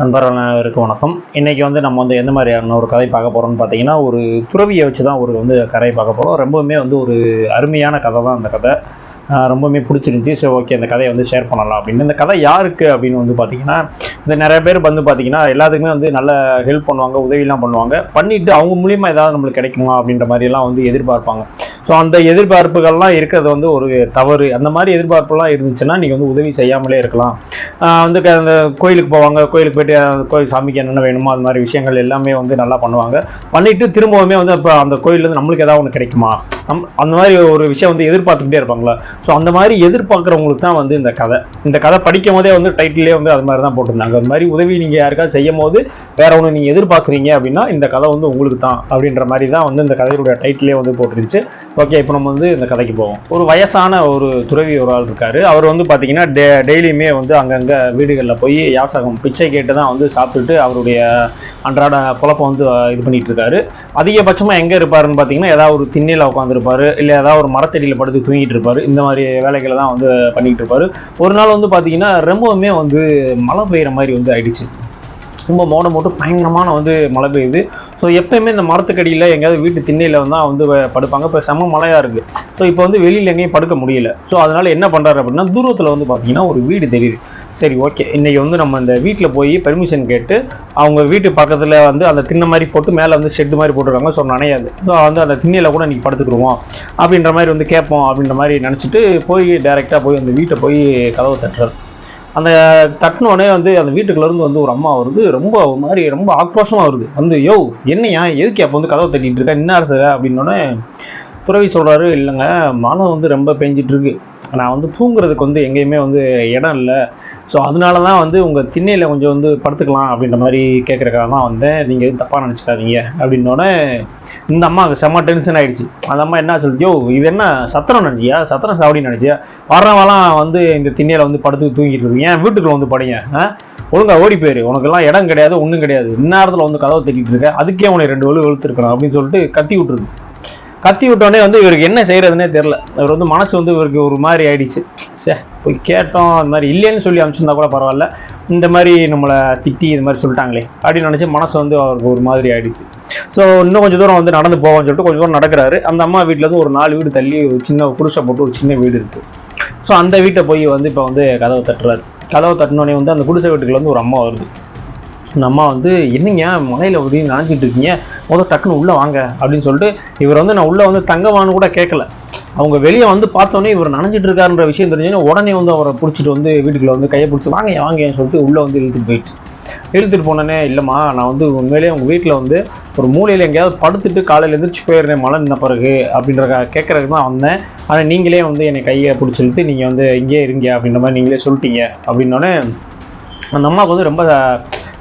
நண்பர்களுக்கு வணக்கம். இன்றைக்கி வந்து நம்ம வந்து எந்த மாதிரியான ஒரு கதை பார்க்க போகிறோம்னு பார்த்தீங்கன்னா ஒரு துறவியை வச்சு தான் ஒரு வந்து கதை பார்க்க போகிறோம் ரொம்பவுமே வந்து ஒரு அருமையான கதை தான் அந்த கதை. ரொம்பவுமே பிடிச்சிருந்துச்சி. ஸோ ஓகே அந்த கதையை வந்து ஷேர் பண்ணலாம் அப்படின்னு. இந்த கதை யாருக்கு அப்படின்னு வந்து பார்த்தீங்கன்னா இந்த நிறைய பேர் வந்து பார்த்தீங்கன்னா எல்லாத்துக்குமே வந்து நல்ல ஹெல்ப் பண்ணுவாங்க உதவிலாம் பண்ணுவாங்க. பண்ணிட்டு அவங்க மூலியமாக ஏதாவது நம்மளுக்கு கிடைக்குமா அப்படின்ற மாதிரிலாம் வந்து எதிர்பார்ப்பாங்க. ஸோ அந்த எதிர்பார்ப்புகள்லாம் இருக்கிறது வந்து ஒரு தவறு. அந்த மாதிரி எதிர்பார்ப்புலாம் இருந்துச்சுன்னா நீங்கள் வந்து உதவி செய்யாமலே இருக்கலாம். வந்து க- அந்த கோயிலுக்கு போவாங்க. கோயிலுக்கு போயிட்டு அந்த கோயில் சாமிக்கு என்னென்ன வேணுமோ அது மாதிரி விஷயங்கள் எல்லாமே வந்து நல்லா பண்ணுவாங்க. பண்ணிட்டு திரும்பவுமே வந்து இப்போ அந்த கோயிலேருந்து நம்மளுக்கு ஏதாவது ஒன்று கிடைக்குமா? நம் அந்த மாதிரி ஒரு விஷயம் வந்து எதிர்பார்த்துக்கிட்டே இருப்பாங்களா? ஸோ அந்த மாதிரி எதிர்பார்க்குறவங்களுக்கு தான் வந்து இந்த கதை. இந்த கதை படிக்கும் போதே வந்து டைட்டிலே வந்து அது மாதிரி தான் போட்டிருந்தாங்க. அந்த மாதிரி உதவி நீங்கள் யாருக்காவது செய்யும் போது வேற ஒன்று நீங்கள் எதிர்பார்க்குறீங்க அப்படின்னா இந்த கதை வந்து உங்களுக்கு தான் அப்படின்ற மாதிரி தான் வந்து இந்த கதையுடைய டைட்டிலே வந்து போட்டுருந்துச்சு. ஓகே இப்போ நம்ம வந்து இந்த கதைக்கு போவோம். ஒரு வயசான ஒரு துறவி ஒரு ஆள் இருக்கார். அவர் வந்து பார்த்தீங்கன்னா டெ டெய்லியுமே வந்து அங்கங்கே வீடுகளில் போய் யாசகம் பிச்சை கேட்டு தான் வந்து சாப்பிட்டுட்டு அவருடைய அன்றாட குழப்பம் வந்து இது பண்ணிட்டு இருக்காரு. அதிகபட்சமாக எங்கே இருப்பாருன்னு பார்த்தீங்கன்னா ஏதாவது ஒரு திண்ணையில் இருப்பார். இல்லை ஏதாவது ஒரு மரத்தடியில் படுத்து தூங்கிட்டு இருப்பார். இந்த மாதிரி வேலைகளை தான் வந்து பண்ணிக்கிட்டு இருப்பார். ஒரு நாள் வந்து பார்த்தீங்கன்னா ரொம்பவுமே வந்து மழை பெய்யுற மாதிரி வந்து ஆயிடுச்சு. ரொம்ப மோடம் போட்டு பயங்கரமான வந்து மழை பெய்யுது. ஸோ எப்பயுமே இந்த மரத்துக்கடியில் எங்கேயாவது வீட்டு திண்ணையில் தான் வந்து படுப்பாங்க. இப்போ செம மழையாக இருக்குது ஸோ இப்போ வந்து வெளியில் எங்கேயும் படுக்க முடியல. ஸோ அதனால் என்ன பண்ணுறாரு அப்படின்னா தூரத்தில் வந்து பார்த்தீங்கன்னா ஒரு வீடு தெரியுது. சரி ஓகே இன்றைக்கி வந்து நம்ம இந்த வீட்டில் போய் பெர்மிஷன் கேட்டு அவங்க வீட்டு பக்கத்தில் வந்து அந்த திண்ணை மாதிரி போட்டு மேலே வந்து ஷெட்டு மாதிரி போட்டுருக்காங்க. ஸோ நனையாது ஸோ வந்து அந்த திண்ணையில் கூட இன்றைக்கி படுத்துக்கிடுவோம். அப்படின்ற மாதிரி வந்து கேட்போம் அப்படின்ற மாதிரி நினச்சிட்டு போய் டேரெக்டாக போய் அந்த வீட்டை போய் கதவை தட்டுறாரு அந்த தட்டினோடனே வந்து அந்த வீட்டுக்குள்ளேருந்து வந்து ஒரு அம்மா வருது. ரொம்ப ஒரு மாதிரி ரொம்ப ஆக்ரோஷமாக வருது. வந்து யோ என்னையா? எதுக்கு அப்போ வந்து கதவை தட்டிட்டு இருக்கேன் என்ன அரசு? அப்படின்னோடனே துறவி சொல்கிறாரு இல்லைங்க மழை வந்து ரொம்ப பெஞ்சிட்ருக்கு நான் வந்து தூங்குறதுக்கு வந்து எங்கேயுமே வந்து இடம் இல்லை. ஸோ அதனால தான் வந்து உங்கள் திண்ணையில் கொஞ்சம் வந்து படுத்துக்கலாம் அப்படின்ற மாதிரி கேட்குறக்காக தான் வந்து நீங்கள் எதுவும் தப்பாக நினச்சிக்காதீங்க அப்படின்னோடனே இந்த அம்மாவுக்கு செம்ம டென்ஷன் ஆகிடுச்சு அந்த அம்மா என்ன சொல்லுது? யோ இது என்ன சத்திரம் நினச்சியா? சத்திரம் சாவடி நினச்சியா? வர்றவெல்லாம் வந்து இந்த திண்ணையில் வந்து படுத்து தூங்கிட்டு இருக்கு ஏன் வீட்டுக்குள்ள வந்து படைங்க ஒழுங்காக ஒழுங்கா ஓடி போயிரு. உனக்கெல்லாம் இடம் கிடையாது ஒன்றும் கிடையாது. இந்நேரத்தில் வந்து கதவை தட்டிட்டு இருக்க. அதுக்கே உனக்கு ரெண்டு வலு வெளுத்துருக்கணும் அப்படின்னு சொல்லிட்டு கத்தி விட்டுருக்கு கத்தி விட்டோடனே வந்து இவருக்கு என்ன செய்யறதுனே தெரில இவர் வந்து மனசு வந்து இவருக்கு ஒரு மாதிரி ஆயிடுச்சு. சே போய் கேட்டோம் அந்த மாதிரி இல்லைன்னு சொல்லி அனுப்பிச்சிருந்தா கூட பரவாயில்ல. இந்த மாதிரி நம்மளை திட்டி இது மாதிரி சொல்லிட்டாங்களே அப்படின்னு நினச்சி மனசு வந்து அவருக்கு ஒரு மாதிரி ஆயிடுச்சு. ஸோ இன்னும் கொஞ்சம் தூரம் வந்து நடந்து போவோம்னு சொல்லிட்டு கொஞ்சம் தூரம் நடக்கிறாரு. அந்த அம்மா வீட்டில் இருந்து ஒரு நாலு வீடு தள்ளி ஒரு சின்ன குடிசை போட்டு ஒரு சின்ன வீடு இருக்குது ஸோ அந்த வீட்டை போய் வந்து இப்போ வந்து கதவை தட்டுறாரு. கதவை தட்டினோடனே வந்து அந்த குடிசை வீட்டுக்குள்ள வந்து ஒரு அம்மா வருது. அந்த அம்மா வந்து என்னங்க மலையில் ஒரு நினைச்சிட்டு இருக்கீங்க? முதல் டக்குன்னு உள்ளே வாங்க அப்படின்னு சொல்லிட்டு இவர் வந்து நான் உள்ளே வந்து தங்கவான்னு கூட கேட்கல அவங்க வெளியே வந்து பார்த்தோன்னே இவர் நனைஞ்சிட்டு இருக்காருன்ற விஷயம் தெரிஞ்சோன்னே உடனே வந்து அவரை பிடிச்சிட்டு வந்து வீட்டுக்குள்ளே வந்து கையை பிடிச்சி வாங்க வாங்கன்னு சொல்லிட்டு உள்ளே வந்து இழுத்துட்டு போயிடுச்சு. இழுத்துட்டு போனோடனே இல்லைம்மா நான் வந்து உண்மையிலேயே உங்கள் வீட்டில் வந்து ஒரு மூலையில் எங்கேயாவது படுத்துட்டு காலையில் எழுந்திரிச்சு போயிடுறேன் மழை நின்ன பிறகு அப்படின்ற கேட்குறதுக்கு தான் வந்தேன். ஆனால் நீங்களே வந்து என்னை கையை பிடிச்சி இழுத்து நீங்கள் வந்து இங்கேயே இருங்க அப்படின்ற மாதிரி நீங்களே சொல்லிட்டீங்க. அப்படின்னோடனே அந்த அம்மாவுக்கு வந்து ரொம்ப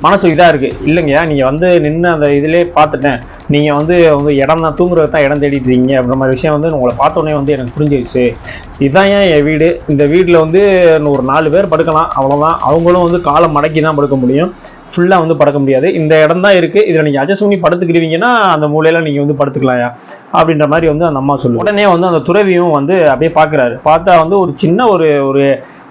மனசு இதாக இருக்குது இல்லைங்கய்யா நீங்கள் வந்து நின்று அந்த இதிலே பார்த்துட்டேன். நீங்கள் வந்து வந்து இடம் தான் தூங்குறது தான் இடம் தேடிட்டு இருக்கீங்க அப்படின்ற மாதிரி விஷயம் வந்து உங்களை பார்த்தோன்னே வந்து எனக்கு புரிஞ்சிருச்சு. இதுதான் ஏன் என் வீடு? இந்த வீட்டில் வந்து ஒரு நாலு பேர் படுக்கலாம் அவ்வளோதான் அவங்களும் வந்து காலை மடக்கி தான் படுக்க முடியும். ஃபுல்லாக வந்து படுக்க முடியாது. இந்த இடம் தான் இருக்குது இதில் நீங்கள் அட்ஜஸ்ட் பண்ணி படுத்துக்கிடுவீங்கன்னா அந்த மூலையில் நீங்கள் வந்து படுத்துக்கலாம்யா அப்படின்ற மாதிரி வந்து அந்த அம்மா சொல்லுவோம் உடனே வந்து அந்த துறவியும் வந்து அப்படியே பார்க்குறாரு. பார்த்தா வந்து ஒரு சின்ன ஒரு ஒரு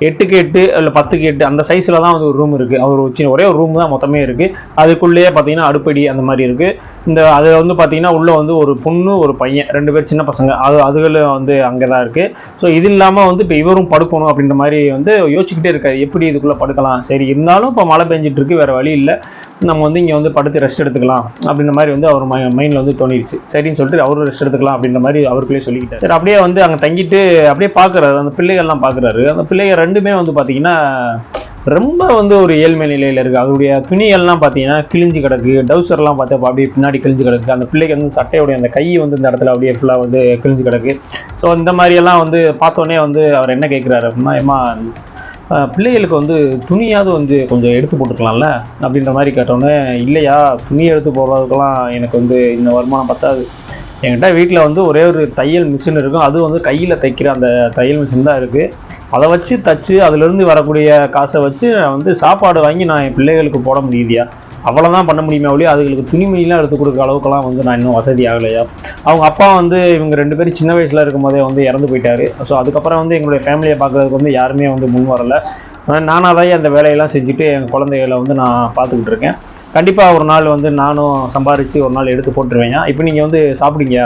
எட்டுக்கு எட்டு இல்லை பத்துக்கு எட்டு அந்த சைஸில் தான் வந்து ஒரு ரூம் இருக்குது அவர் ஒரு சின்ன ஒரே ஒரு ரூம் தான் மொத்தமே இருக்குது அதுக்குள்ளேயே பார்த்தீங்கன்னா அடுப்படி அந்த மாதிரி இருக்குது இந்த அதில் வந்து பார்த்தீங்கன்னா உள்ளே வந்து ஒரு பொண்ணு ஒரு பையன் ரெண்டு பேர் சின்ன பசங்க. அது அதுகளும் வந்து அங்கே தான் இருக்குது ஸோ இது இல்லாமல் வந்து இப்போ இவரும் படுக்கணும் அப்படின்ற மாதிரி வந்து யோசிச்சுக்கிட்டே இருக்காரு. எப்படி இதுக்குள்ளே படுக்கலாம்? சரி இருந்தாலும் இப்போ மழை பெஞ்சிட்டு இருக்கு வேறு வழி இல்லை. நம்ம வந்து இங்கே வந்து படுத்து ரெஸ்ட் எடுத்துக்கலாம் அப்படின்ற மாதிரி வந்து அவர் மைண்டில் வந்து தோணிடுச்சு சரின்னு சொல்லிட்டு அவரும் ரெஸ்ட் எடுத்துக்கலாம் அப்படின்ற மாதிரி அவருக்குள்ளே சொல்லிக்கிட்டார். சரி அப்படியே வந்து அங்கே தங்கிட்டு அப்படியே பார்க்குறாரு அந்த பிள்ளைகள்லாம் பார்க்குறாரு அந்த பிள்ளைகள் ரெண்டுமே வந்து பார்த்தீங்கன்னா ரொம்ப வந்து ஒரு ஏழ்மை நிலையில் இருக்குது அவருடைய துணிகள்லாம் பார்த்தீங்கன்னா கிழிஞ்சு கிடக்கு. டவுசர்லாம் பார்த்தா அப்படியே பின்னாடி கிழிஞ்சு கிடக்கு. அந்த பிள்ளைக்கு வந்து சட்டையோடைய அந்த கை வந்து இந்த இடத்துல அப்படியே ஃபுல்லாக வந்து கிழிஞ்சு கிடக்கு. ஸோ இந்த மாதிரியெல்லாம் வந்து பார்த்தோன்னே வந்து அவர் என்ன கேட்குறாரு அப்படின்னா ஏமா பிள்ளைகளுக்கு வந்து துணியாவது வந்து கொஞ்சம் எடுத்து போட்டுக்கலாம்ல? அப்படின்ற மாதிரி கேட்டோன்னே இல்லையா துணி எடுத்து போடுறதுக்கெல்லாம் எனக்கு வந்து இந்த வருமானம் பத்தாது. என்கிட்ட வீட்டில் வந்து ஒரே ஒரு தையல் மிஷின் இருக்கும். அது வந்து கையில் தைக்கிற அந்த தையல் மிஷின் தான் இருக்குது அதை வச்சு தச்சு அதுலேருந்து வரக்கூடிய காசை வச்சு நான் வந்து சாப்பாடு வாங்கி நான் என் பிள்ளைகளுக்கு போட முடியுதியா? அவ்வளோதான் பண்ண முடியுமே ஒழிய அதுகளுக்கு துணிமணிலாம் எடுத்து கொடுக்குற அளவுக்குலாம் வந்து நான் இன்னும் வசதி ஆகலையா? அவங்க அப்பா வந்து இவங்க ரெண்டு பேரும் சின்ன வயசில் இருக்கும் போதே வந்து இறந்து போயிட்டாரு. ஸோ அதுக்கப்புறம் வந்து எங்களுடைய ஃபேமிலியை பார்க்குறதுக்கு வந்து யாருமே வந்து முன் வரல. நானாக தான் அந்த வேலையெல்லாம் செஞ்சுட்டு என் குழந்தைகளை வந்து நான் பார்த்துக்கிட்டு இருக்கேன். கண்டிப்பாக ஒரு நாள் வந்து நானும் சம்பாரித்து ஒரு நாள் எடுத்து போட்டுருவேன். இப்போ நீங்கள் வந்து சாப்பிடுங்க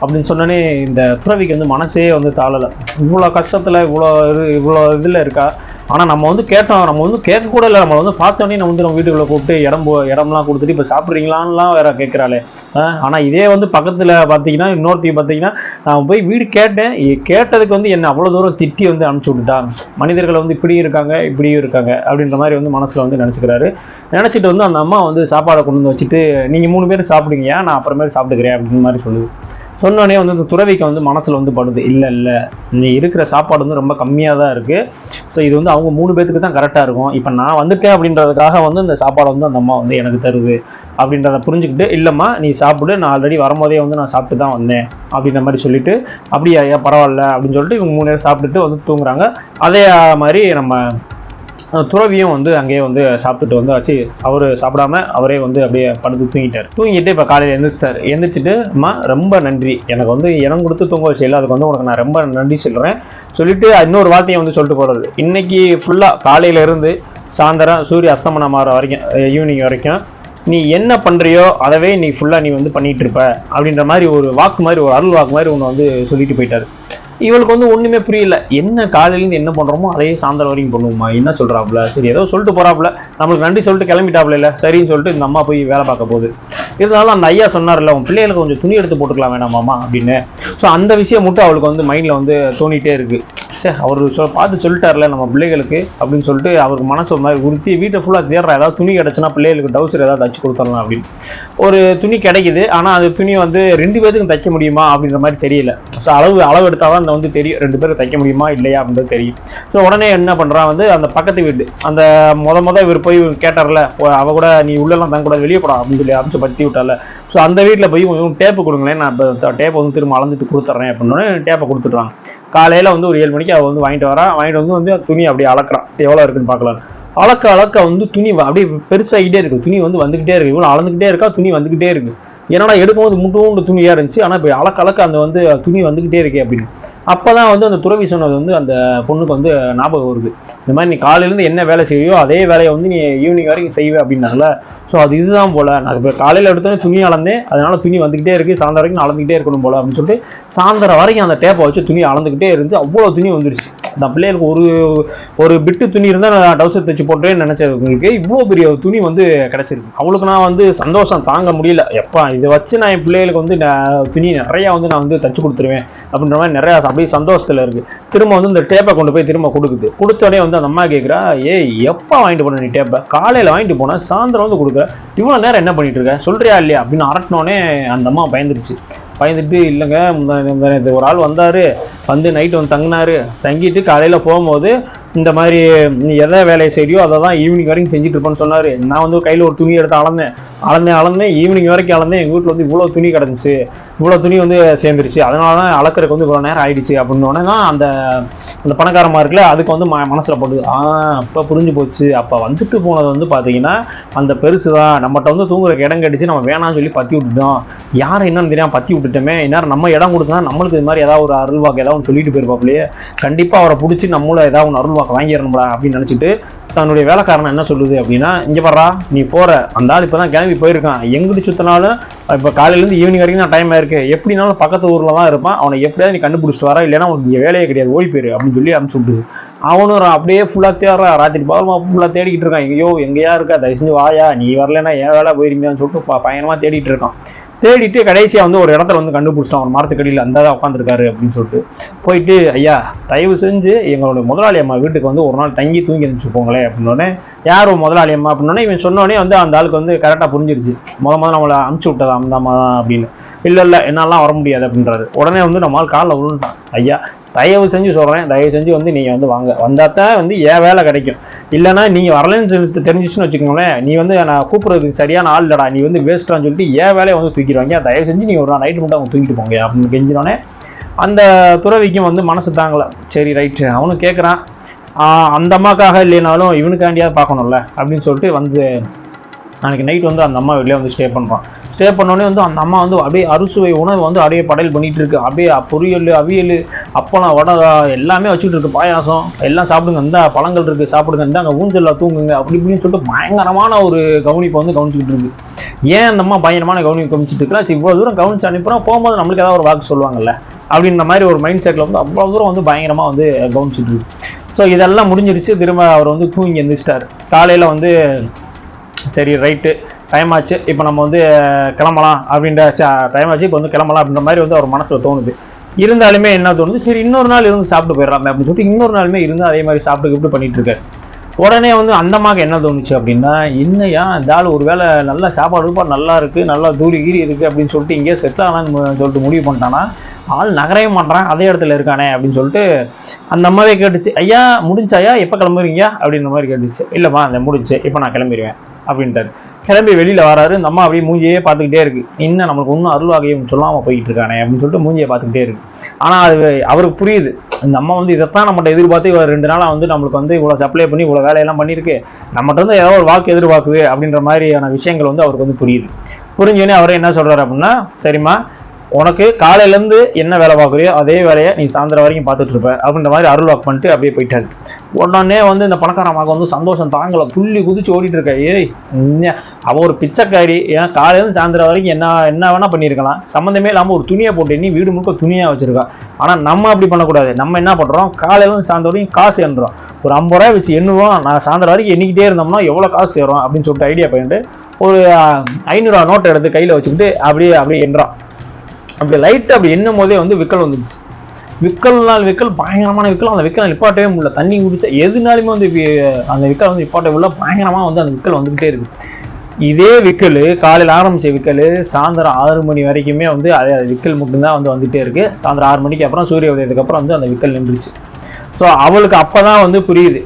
அப்படின்னு சொன்னோன்னே இந்த துறவிக்கு வந்து மனசே வந்து தாழலை இவ்வளோ கஷ்டத்தில் இவ்வளோ இது இவ்வளோ இதில் இருக்கா? ஆனால் நம்ம வந்து கேட்டோம். நம்ம வந்து கேட்க கூட இல்லை. நம்ம வந்து பார்த்தோன்னே நம்ம வந்து நம்ம வீட்டுக்குள்ளே கூப்பிட்டு இடம் போ இடம்லாம் கொடுத்துட்டு இப்போ சாப்பிட்றீங்களான்லாம் வேற கேட்குறாளே ஆனால் இதே வந்து பக்கத்தில் பார்த்தீங்கன்னா இன்னொருத்தையும் பார்த்தீங்கன்னா நான் போய் வீடு கேட்டேன். கேட்டதுக்கு வந்து என்ன அவ்வளோ தூரம் திட்டி வந்து அனுப்பிச்சி விட்டுட்டான் மனிதர்கள் வந்து இப்படியும் இருக்காங்க இப்படியும் இருக்காங்க அப்படின்ற மாதிரி வந்து மனசில் வந்து நினச்சிக்கிறாரு. நினச்சிட்டு வந்து அந்த அம்மா வந்து சாப்பாடை கொண்டு வந்து வச்சுட்டு நீங்கள் மூணு பேரும் சாப்பிடுங்க நான் அப்புறமேல் சாப்பிட்டுக்கிறேன். அப்படின்ற மாதிரி சொல்லுது. சொன்னோடனே வந்து இந்த துறவிக்கு வந்து மனசில் வந்து படுது இல்லை இல்லை நீ இருக்கிற சாப்பாடு வந்து ரொம்ப கம்மியாக தான் இருக்குது ஸோ இது வந்து அவங்க மூணு பேத்துக்கு தான் கரெக்டாக இருக்கும். இப்போ நான் வந்துட்டேன் அப்படின்றதுக்காக வந்து இந்த சாப்பாடை வந்து அந்த அம்மா வந்து எனக்கு தருது. அப்படின்றத புரிஞ்சுக்கிட்டு இல்லைம்மா நீ சாப்பிடு. நான் ஆல்ரெடி வரும்போதே வந்து நான் சாப்பிட்டு தான் வந்தேன். அப்படின்ற மாதிரி சொல்லிட்டு அப்படியா ஐயா பரவாயில்ல. அப்படின்னு சொல்லிட்டு இவங்க மூணு நேரம் சாப்பிட்டுட்டு வந்து தூங்குறாங்க. அதே மாதிரி நம்ம துறவியும் வந்து அங்கேயே வந்து சாப்பிட்டுட்டு வந்து வச்சு அவர் சாப்பிடாம அவரே வந்து அப்படியே படுத்து தூங்கிட்டார். தூங்கிட்டு இப்போ காலையில் எழுந்திரிச்சிட்டார் எழுந்திரிச்சிட்டு அம்மா ரொம்ப நன்றி. எனக்கு வந்து இடம் கொடுத்து தூங்க வச்சல அதுக்கு வந்து உனக்கு நான் ரொம்ப நன்றி சொல்கிறேன் சொல்லிட்டு இன்னொரு வார்த்தையை வந்து சொல்லிட்டு போகிறது இன்னைக்கு ஃபுல்லாக காலையில இருந்து சாயந்தரம் சூரிய அஸ்தமனம் ஆகிற வரைக்கும் ஈவினிங் வரைக்கும் நீ என்ன பண்ணுறியோ அதவே நீ ஃபுல்லாக நீ வந்து பண்ணிகிட்டு இருப்ப. அப்படின்ற மாதிரி ஒரு வாக்கு மாதிரி ஒரு அருள் வாக்கு மாதிரி ஒன்று வந்து சொல்லிட்டு போயிட்டாரு. இவளுக்கு வந்து ஒண்ணுமே புரியல. என்ன காலையிலேருந்து என்ன பண்றோமோ அதையே சாயந்தரம் வரைக்கும் பண்ணுவோமா என்ன சொல்றாப்புல? சரி ஏதோ சொல்லிட்டு போறாப்புல. நம்மளுக்கு நன்றி சொல்லிட்டு கிளம்பிட்டாப்புல இல்ல. சரின்னு சொல்லிட்டு இந்த அம்மா போய் வேலை பார்க்க போகுது. இருந்தாலும் அந்த ஐயா சொன்னார்ல உன் பிள்ளைகளுக்கு கொஞ்சம் துணி எடுத்து போட்டுக்கலாம் வேணாமாமா அப்படின்னு. ஸோ அந்த விஷயம் மட்டும் அவளுக்கு வந்து மைண்ட்ல வந்து தோணிட்டே இருக்கு. சே அவர் சொல் பார்த்து சொல்லிட்டார்ல நம்ம பிள்ளைகளுக்கு அப்படின்னு சொல்லிட்டு அவருக்கு மனசு ஒரு மாதிரி உறுத்தி வீட்டை ஃபுல்லாக தேடுறா. ஏதாவது துணி கிடச்சுன்னா பிள்ளைகளுக்கு டவுசர் ஏதாவது தச்சு கொடுத்துடலாம் அப்படின்னு. ஒரு துணி கிடைக்குது. ஆனால் அது துணி வந்து ரெண்டு பேருக்கும் தைக்க முடியுமா அப்படின்ற மாதிரி தெரியல. ஸோ அளவு அளவு எடுத்தால் தான் அந்த வந்து தெரியும். ரெண்டு பேரும் தைக்க முடியுமா இல்லையா அப்படின்றது தெரியும். ஸோ உடனே என்ன பண்ணுறான் வந்து அந்த பக்கத்து வீடு அந்த முத முத இவர் போய் கேட்டார்ல அவ கூட நீ உள்ளெல்லாம் தங்க கூட வெளியே போடா அப்படின்னு சொல்லி அமைச்சு பற்றி விட்டால ஸோ அந்த வீட்டில் போய் கொஞ்சம் டேப்பு கொடுங்களேன். நான் இப்போ டேப்பை வந்து திரும்ப அளந்துட்டு கொடுத்துட்றேன் அப்படின்னு டேப்பை கொடுத்துட்றாங்க காலையில் வந்து ஒரு ஏழு மணிக்கு அவள் வந்து வாங்கிட்டு வரான் வாங்கிட்டு வந்து வந்து துணி அப்படியே அளக்குறான். எவ்வளோ இருக்குன்னு பார்க்கலாம். அளக்க அளக்க வந்து துணி அப்படியே பெருசாகிட்டே இருக்கு. துணி வந்து வந்துகிட்டே இருக்கு. இவ்வளோ அளந்துக்கிட்டே இருக்கா? துணி வந்துகிட்டே இருக்கு. என்னடா எடுக்கும்போது முட்டும் துணியாக இருந்துச்சு. ஆனால் இப்போ அளக்க அளக்க அந்த வந்து துணி வந்துகிட்டே இருக்கே அப்படின்னு. அப்போ தான் வந்து அந்த துறவி சொன்னது வந்து அந்த பொண்ணுக்கு வந்து ஞாபகம் வருது. இந்த மாதிரி நீ காலையிலேருந்து என்ன வேலை செய்வியோ அதே வேலையை வந்து நீ ஈவினிங் வரைக்கும் செய்வே அப்படின்னால ஸோ அது இதுதான் போல். நான் இப்போ காலையில் எடுத்தோன்னே துணி அளந்தேன். அதனால் துணி வந்துக்கிட்டே இருக்குது சாயந்தரம் வரைக்கும் நான் அளந்துக்கிட்டே இருக்கணும் போல் அப்படின்னு சொல்லிட்டு சாயந்தரம் வரைக்கும் அந்த டேப்பை வச்சு துணி அளந்துக்கிட்டே இருந்து அவ்வளோ துணி வந்துருச்சு. அந்த பிள்ளைகளுக்கு ஒரு ஒரு பிட்டு துணி இருந்தால் நான் டவுசர் தைச்சு போட்டேன்னு நினச்சதுங்களுக்கு இவ்வளோ பெரிய துணி வந்து கிடச்சிருக்கு. அவளுக்கு நான் வந்து சந்தோஷம் தாங்க முடியல. எப்போ இதை வச்சு நான் என் பிள்ளைகளுக்கு வந்து துணி நிறையா வந்து நான் வந்து தைச்சு கொடுத்துருவேன் அப்படின்ற மாதிரி நிறையா அப்படியே சந்தோஷத்தில் இருக்குது திரும்ப வந்து இந்த டேப்பை கொண்டு போய் திரும்ப கொடுக்குது. கொடுத்தோடனே வந்து அந்த அம்மா கேட்குறா ஏ எப்போ வாங்கிட்டு போன நீ டேப்பை காலையில் வாங்கிட்டு போனால் சாயந்தரம் வந்து கொடுக்குற. இவ்வளோ நேரம் என்ன பண்ணிட்டு இருக்க? சொல்கிறியா இல்லையா? அப்படின்னு அரட்டினோடனே அந்த அம்மா பயந்துருச்சு. பயந்துட்டு இல்லைங்க முந்தா- ஒரு ஆள் வந்தார். வந்து நைட்டு வந்து தங்கினாரு. தங்கிட்டு காலையில் போகும்போது இந்த மாதிரி நீ எதை வேலையை செய்யோ அதை தான் ஈவினிங் வரைக்கும் செஞ்சுட்டு இருப்பேன்னு சொன்னார். நான் வந்து கையில் ஒரு துணி எடுத்து அளந்தேன். அளந்தேன் அளந்தேன். ஈவினிங் வரைக்கும் அளந்தேன். எங்கள் வீட்டில் வந்து இவ்வளோ துணி கிடந்துச்சு. இவ்வளோ துணி வந்து சேர்ந்துருச்சு. அதனால தான் அளக்கறதுக்கு வந்து இவ்வளோ நேரம் ஆயிடுச்சு அப்படின்னு தான் அந்த அந்த பணக்காரமாக இருக்குல்ல அதுக்கு வந்து ம மனசில் போடுது ஆ அப்போ புரிஞ்சு போச்சு. அப்போ வந்துட்டு போனது வந்து பார்த்தீங்கன்னா அந்த பெருசு தான் நம்மகிட்ட வந்து தூங்குறக்கு இடம் கட்டிச்சு நம்ம வேணாம்னு சொல்லி பற்றி விட்டுட்டோம். யார் என்னன்னு தெரியாமல் பற்றி விட்டுட்டோமே. இந்நேரம் நம்ம இடம் கொடுத்தா நம்மளுக்கு இது மாதிரி ஏதாவது ஒரு அருள்வாக்கு ஏதாவது ஒன்று சொல்லிட்டு போயிருப்பாப்லையே கண்டிப்பாக அவரை பிடிச்சி நம்மளும் ஏதாவது ஒன்று அருள்வாக்கு வாங்கிடணும்டா அப்படின்னு நினச்சிட்டு தன்னுடைய வேலைக்காரன் என்ன சொல்லுது அப்படின்னா இங்கே வர்றா நீ போற. அந்த ஆள் இப்போ தான் கிளம்பி போயிருக்கான். எங்கிட்டு சுற்றினாலும் இப்போ காலையிலேருந்து ஈவினிங் வரைக்கும் நான் டைம் ஆயிருக்கு. எப்படினாலும் பக்கத்து ஊரில் தான் இருப்பான். அவனை எப்படியாவது நீ கண்டுபிடிச்சிட்டு வர இல்லைன்னா உனக்கு வேலையே கிடையாது ஓடி போயிரு அப்படின்னு சொல்லி அனுப்பிச்சு விட்டுது அவனும் அப்படியே ஃபுல்லாக தேடுறா. ராத்திரி பகலமாக ஃபுல்லாக தேடிக்கிட்டு இருக்கான். ஐயோ எங்கேயா இருக்கா? தயவு செஞ்சு வாயா. நீ வரலைன்னா என் வேலை போயிருமியான்னு சொல்லிட்டு ப- தேடிட்டு இருக்கான். தேடிட்டு கடைசியாக வந்து ஒரு இடத்துல வந்து கண்டுபிடிச்சிட்டான். ஒரு மரத்துக்கடியில் அந்த உட்காந்துருக்காரு அப்படின்னு சொல்லிட்டு போயிட்டு ஐயா தயவு செஞ்சு எங்களோட முதலாளி அம்மா வீட்டுக்கு வந்து ஒரு நாள் தங்கி தூங்கி இருந்துச்சு போங்களேன் அப்படின்னோடனே யார் முதலாளி அம்மா? அப்படின்னோடனே இவன் சொன்னோடனே வந்து அந்த ஆளுக்கு வந்து கரெக்டாக புரிஞ்சிருச்சு. முத முதல்ல நம்மளை அமுச்சு விட்டதா அந்த அம்மா தான்? அப்படின்னு. இல்லை இல்லை என்னாலாம் வர முடியாது அப்படின்றாரு. உடனே வந்து நம்மளால் காலைல காலில் விழுந்துட்டான் ஐயா தயவு செஞ்சு சொல்கிறேன் தயவு செஞ்சு வந்து நீங்கள் வந்து வாங்க. வந்தால் தான் வந்து ஏன் வேலை கிடைக்கும். இல்லைன்னா நீங்கள் வரலன்னு சொல்லி தெரிஞ்சிச்சுன்னு வச்சுக்கோங்களேன். நீ வந்து நான் கூப்பிட்றதுக்கு சரியான ஆள் இல்லடா. நீ வந்து வேஸ்ட்டான்னு சொல்லிட்டு ஏன் வேலையை வந்து தூக்கிடுவாங்க தயவு செஞ்சு நீங்கள் ஒரு நாள் நைட்டு மட்டும் அவங்க தூக்கிட்டு போங்க அப்படின்னு கெஞ்சினோடனே அந்த துறவிக்கும் வந்து மனசு தாங்கலை. சரி ரைட்டு அவனும் கேட்குறான் அந்த அம்மாக்காக இல்லைனாலும் இவனுக்காண்டியாவது பார்க்கணும்ல? அப்படின்னு சொல்லிட்டு வந்து அன்றைக்கி நைட் வந்து அந்த அம்மா வெளியே வந்து ஸ்டே பண்ணுறான் ஸ்டே பண்ணோடனே வந்து அந்த அம்மா வந்து அப்படியே அறுசுவை உணவு வந்து அப்படியே படையல் பண்ணிட்டு இருக்கு அப்படியே பொரியல் அவியல் அப்பளம் வடை எல்லாமே வச்சுட்டு இருக்கு பாயாசம் எல்லாம் சாப்பிடுங்க. இந்த பழங்கள் இருக்கு சாப்பிடுங்க. அங்கே ஊஞ்சலில் தூங்குங்க. அப்படி இப்படின்னு சொல்லிட்டு பயங்கரமான ஒரு கவனிப்பை வந்து கவனிச்சுக்கிட்டு இருக்கு. ஏன் அந்த அம்மா பயங்கரமான கவனிப்பு கவனிச்சுட்டு இருக்கா? இவ்வளோ தூரம் கவனிச்சு அனுப்புறோம் போகும்போது நம்மளுக்கு ஏதாவது ஒரு வாக்கு சொல்லுவாங்கல்ல? அப்படின்ற மாதிரி ஒரு மைண்ட் செட்டில் வந்து அவ்வளோ தூரம் வந்து பயங்கரமாக வந்து கவனிச்சுட்டு இருக்கு. ஸோ இதெல்லாம் முடிஞ்சிருச்சு. திரும்ப அவர் வந்து தூங்கி எந்திரிச்சிட்டாரு. காலையில் வந்து சரி ரைட்டு டைம் ஆச்சு. இப்போ நம்ம வந்து கிளம்பலாம் அப்படின்ற டைம் ஆச்சு. இப்போ வந்து கிளம்பலாம் அப்படின்ற மாதிரி வந்து அவர் மனசில் தோணுது. இருந்தாலுமே என்ன தோணுது? சரி இன்னொரு நாள் இருந்து சாப்பிட்டு போயிடலாமே அப்படின்னு சொல்லிட்டு இன்னொரு நாளுமே இருந்து அதே மாதிரி சாப்பிட்டு இப்படி பண்ணிட்டு இருக்காரு உடனே வந்து அந்தமாக என்ன தோணுச்சு அப்படின்னா என்னையா இந்த ஆள் ஒரு வேளை நல்லா சாப்பாடு இருப்பா நல்லா இருக்குது நல்லா தூரி கீரி இருக்குது அப்படின்னு சொல்லிட்டு இங்கேயே செட்டில் ஆனான்னு சொல்லிட்டு முடிவு பண்ணிட்டானா ஆள் நகரவே மாட்டான் அதே இடத்துல இருக்கானே அப்படின்னு சொல்லிட்டு அந்த அம்மாவே கேட்டுச்சு ஐயா முடிஞ்சாயா? எப்போ கிளம்புறீங்க? அப்படின்ற மாதிரி கேட்டுச்சு. இல்லைம்மா அந்த முடிஞ்சு இப்போ நான் கிளம்பிடுவேன் அப்படின்ட்டாரு. கிளம்பி வெளியில் வராரு. இந்த அம்மா அப்படியே மூஞ்சியே பார்த்துக்கிட்டே இருக்கு. இன்னும் நம்மளுக்கு ஒன்றும் அருள்வாகையும் சொல்லாமல் போயிட்டு இருக்கானே அப்படின்னு சொல்லிட்டு மூஞ்சியை பார்த்துக்கிட்டே இருக்கு. ஆனால் அது அவருக்கு புரியுது. இந்த அம்மா வந்து இதைத்தான் நம்மகிட்ட எதிர்பார்த்து இவர் ரெண்டு நாளாக வந்து நம்மளுக்கு வந்து இவ்வளோ சப்ளை பண்ணி இவ்வளோ வேலையெல்லாம் பண்ணியிருக்கு. நம்மகிட்ட வந்து ஏதோ ஒரு வாக்கு எதிர்பார்க்குது அப்படின்ற மாதிரியான விஷயங்கள் வந்து அவருக்கு வந்து புரியுது. புரிஞ்சோடனே அவரே என்ன சொல்கிறார் அப்படின்னா சரிம்மா உனக்கு காலையிலேருந்து என்ன வேலை பார்க்குறியோ அதே வேலையை நீ சாயந்தரம் வரைக்கும் பார்த்துட்டு இருப்ப அப்படின்ற மாதிரி அருள் வாக் பண்ணிட்டு அப்படியே போயிட்டாரு. உடனே வந்து இந்த பணக்காரமாக வந்து சந்தோஷம் தாங்கலை. துள்ளி குதிச்சு ஓடிட்டு இருக்கா ஏய் அவன் ஒரு பிச்சைக்காரி. ஏன்னா காலையிலேருந்து சாயந்தரம் வரைக்கும் என்ன என்ன வேணால் பண்ணியிருக்கலாம். சம்மந்தமே இல்லாமல் ஒரு துணியை போட்டு நீ வீடு முழுக்க துணியாக வச்சுருக்கா. ஆனால் நம்ம அப்படி பண்ணக்கூடாது. நம்ம என்ன பண்ணுறோம் காலையிலேருந்து சாயந்தரம் வரைக்கும் காசு எண்ணுறோம் ஒரு ஐம்பது ரூபாய் வச்சு எண்ணுவோம். நான் சாயந்தரம் வரைக்கும் எண்ணிக்கிட்டே இருந்தோம்னா எவ்வளோ காசு சேரும் அப்படின்னு சொல்லிட்டு ஐடியா பண்ணிட்டு ஒரு ஐநூறுரூவா நோட்டை எடுத்து கையில் வச்சுக்கிட்டு அப்படியே அப்படியே எண்ணுறான். அப்படி லைட்டு அப்படி எண்ணும் போதே வந்து விக்கல் வந்துடுச்சு விக்கல் நாள் விக்கல் பயங்கரமான விக்கல். அந்த விக்கல் நிப்பாட்டவே முடியல. தண்ணி குடிச்சா எதுனாலுமே வந்து அந்த விக்கல் வந்து நிப்பாட்டவே முடியல. பயங்கரமாக வந்து அந்த விக்கல் வந்துக்கிட்டே இருக்கு. இதே விக்கல் காலையில் ஆரம்பித்த விக்கல் சாயந்தரம் ஆறு மணி வரைக்குமே வந்து அதே விக்கல் மட்டும்தான் வந்து வந்துகிட்டே இருக்கு. சாயந்தரம் ஆறு மணிக்கு அப்புறம் சூரிய உதயத்துக்கு அப்புறம் வந்து அந்த விக்கல் நின்றுச்சு. ஸோ அவளுக்கு அப்போ தான் வந்து புரியுது.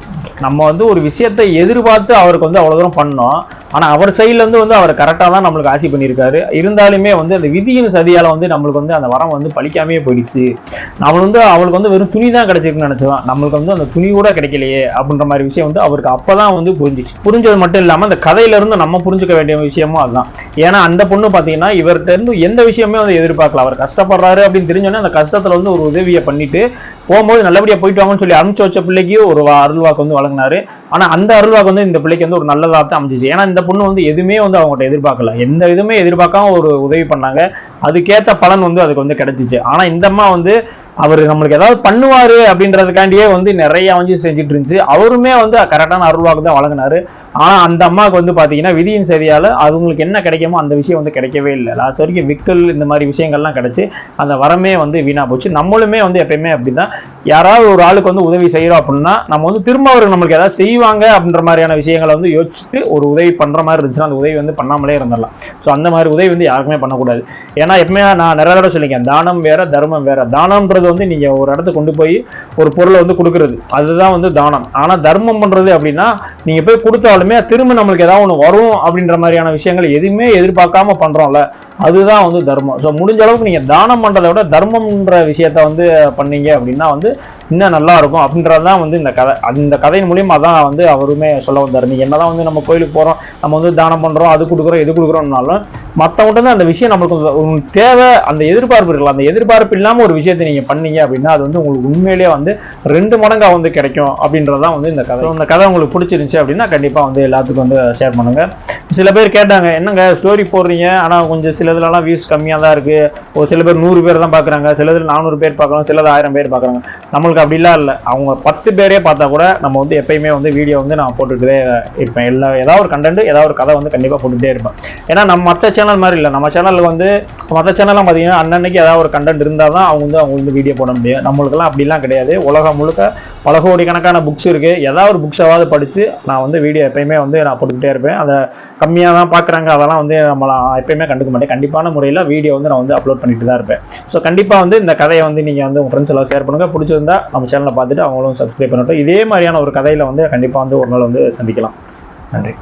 நம்ம வந்து ஒரு விஷயத்தை எதிர்பார்த்து அவருக்கு வந்து அவ்வளோ தூரம் பண்ணோம். ஆனால் அவர் சைட்லேருந்து வந்து அவர் கரெக்டாக தான் நம்மளுக்கு ஆசி பண்ணியிருக்காரு. இருந்தாலுமே வந்து அந்த விதியின் சதியால் வந்து நம்மளுக்கு வந்து அந்த வரம் வந்து பழிக்காமே போயிடுச்சு. அவள் வந்து அவளுக்கு வந்து வெறும் துணி தான் கிடைச்சிருக்குன்னு நினச்சதான். நம்மளுக்கு வந்து அந்த துணி கூட கிடைக்கலையே அப்படின்ற மாதிரி விஷயம் வந்து அவருக்கு அப்போ தான் வந்து புரிஞ்சிச்சு. புரிஞ்சது மட்டும் இல்லாமல் அந்த கதையிலேருந்து நம்ம புரிஞ்சுக்க வேண்டிய விஷயமும் அதுதான். ஏன்னா அந்த பொண்ணு பார்த்தீங்கன்னா இவர்கிட்ட இருந்து எந்த விஷயமே வந்து எதிர்பார்க்கல. அவர் கஷ்டப்படுறாரு அப்படின்னு தெரிஞ்சோன்னே அந்த கஷ்டத்தில் வந்து ஒரு உதவியை பண்ணிட்டு போகும்போது நல்லபடியாக போயிட்டு வாங்கன்னு சொல்லி அனுப்பிச்சு வச்ச பிள்ளைக்கு ஒரு அருள்வாக்கு வந்து வழங்கினாரு. ஆனா அந்த அருள்வாக்கு வந்து இந்த பிள்ளைக்கு வந்து ஒரு நல்லதா தான் அமைஞ்சிச்சு. ஏன்னா இந்த பொண்ணு வந்து எதுவுமே வந்து அவங்ககிட்ட எதிர்பார்க்கல. எந்த இதுவுமே எதிர்பார்க்காம ஒரு உதவி பண்ணாங்க. அதுக்கேத்த பலன் வந்து அதுக்கு வந்து கிடைச்சிச்சு. ஆனா இந்த அம்மா வந்து அவர் நம்மளுக்கு ஏதாவது பண்ணுவார் அப்படின்றதுக்காண்டியே வந்து நிறைய வந்து செஞ்சுட்டு இருந்துச்சு. அவருமே வந்து கரெக்டான அருள்வாக்கு தான் வழங்கினாரு. ஆனால் அந்த அம்மாவுக்கு வந்து பார்த்தீங்கன்னா விதியின் சரியால் அவங்களுக்கு என்ன கிடைக்குமோ அந்த விஷயம் வந்து கிடைக்கவே இல்லை. லாஸ்ட் வரைக்கும் விக்கல் இந்த மாதிரி விஷயங்கள்லாம் கிடச்சி அந்த வரமே வந்து வீணாக போச்சு. நம்மளுமே வந்து எப்பயுமே அப்படிதான். யாராவது ஒரு ஆளுக்கு வந்து உதவி செய்கிறோம் அப்படின்னா நம்ம வந்து திரும்ப அவருக்கு நம்மளுக்கு ஏதாவது செய்வாங்க அப்படின்ற மாதிரியான விஷயங்களை வந்து யோசிச்சுட்டு ஒரு உதவி பண்ணுற மாதிரி இருந்துச்சுன்னா அந்த உதவி வந்து பண்ணாமலே இருந்துடலாம். ஸோ அந்த மாதிரி உதவி வந்து யாருக்குமே பண்ணக்கூடாது. ஏன்னா எப்பவுமே நான் நிறைய தடவை சொல்லியிருக்கேன் தானம் வேற தர்மம் வேற. தானம்ன்றது வந்து நீங்க ஒரு இடத்துக்கு கொண்டு போய் ஒரு பொருளை வந்து கொடுக்கறது. அதுதான் வந்து தானம். ஆனால் தர்மம் பண்றது அப்படின்னா நீங்க போய் கொடுத்தாலுமே திரும்ப நம்மளுக்கு ஏதாவது ஒன்று வரும் அப்படின்ற மாதிரியான விஷயங்கள் எதுவுமே எதிர்பார்க்காம பண்றோம்ல அதுதான் வந்து தர்மம். ஸோ முடிஞ்ச அளவுக்கு நீங்க தானம் பண்றதை விட தர்மம்ன்ற விஷயத்த வந்து பண்ணீங்க அப்படின்னா வந்து இன்னும் நல்லா இருக்கும் அப்படின்றது தான் வந்து இந்த கதை. அந்த கதையின் மூலியமாக தான் வந்து அவருமே சொல்ல வந்தார். நீங்க என்னதான் வந்து நம்ம கோயிலுக்கு போகிறோம் நம்ம வந்து தானம் பண்றோம் அது கொடுக்குறோம் இது கொடுக்குறோம்னாலும் மற்றவங்கள்ட்ட தான் அந்த விஷயம் நம்மளுக்கு தேவை அந்த எதிர்பார்ப்பு இருக்கலாம் அந்த எதிர்பார்ப்பு இல்லாமல் ஒரு விஷயத்தை நீங்க பண்ணீங்க அப்படின்னா அது வந்து உங்களுக்கு உண்மையிலேயே வந்து ரெண்டு மடங்கா வந்து கிடைக்கும் அப்படின்றதான் வந்து இந்த கதை. இந்த கதை உங்களுக்கு பிடிச்சிருந்துச்சி அப்படின்னா கண்டிப்பாக வந்து எல்லாத்துக்கும் வந்து ஷேர் பண்ணுங்க. சில பேர் கேட்டாங்க என்னங்க ஸ்டோரி போடுறீங்க? ஆனால் கொஞ்சம் சில இதுலலாம் வியூஸ் கம்மியாக தான் இருக்கு. ஒரு சில பேர் நூறு பேர் தான் பார்க்குறாங்க சில இதில் நானூறு பேர் பார்க்குறோம் சிலது ஆயிரம் பேர் பார்க்குறாங்க நம்மளுக்கு அப்படிலாம் இல்லை. அவங்க பத்து பேரே பார்த்தா கூட நம்ம வந்து எப்பயுமே வந்து வீடியோ வந்து நான் போட்டுக்கிட்டே இருப்பேன். எல்லா ஏதாவது ஒரு கண்டென்ட் ஏதாவது ஒரு கதை வந்து கண்டிப்பாக போட்டுகிட்டே இருப்பேன். ஏன்னா நம்ம மற்ற சேனல் மாதிரி இல்லை. நம்ம சேனலில் வந்து மற்ற சேனலாம் பார்த்தீங்கன்னா அன்னன்னைக்கு ஏதாவது ஒரு கண்டென்ட் இருந்தால் தான் அவங்க வந்து அவங்க வந்து வீடியோ போட முடியும். நம்மளுக்கெல்லாம் அப்படிலாம் கிடையாது. உலகம் முழுக்க பல கோடி கணக்கான புக்ஸ் இருக்குது ஏதாவது ஒரு புக்ஸாவது படித்து நான் வந்து வீடியோ எப்பயுமே வந்து நான் போட்டுக்கிட்டே இருப்பேன். அதை கம்மியாக தான் பார்க்குறாங்க. அதெல்லாம் வந்து நம்மள எப்பயுமே கண்டுக்க மாட்டேன். கண்டிப்பான முறையில் வீடியோ வந்து நான் வந்து அப்லோட் பண்ணிட்டு தான் இருப்பேன். ஸோ கண்டிப்பாக வந்து இந்த கதையை வந்து நீங்கள் வந்து உங்கள் ஃப்ரெண்ட்ஸ் எல்லாம் ஷேர் பண்ணுங்கள் பிடிச்சிருந்தா நம்ம சேனலை பார்த்துட்டு அவங்களும் சப்ஸ்கிரைப் பண்ணட்டும். இதே மாதிரியான ஒரு கதையில் வந்து கண்டிப்பாக வந்து ஒரு நாள் வந்து சந்திக்கலாம். நன்றி.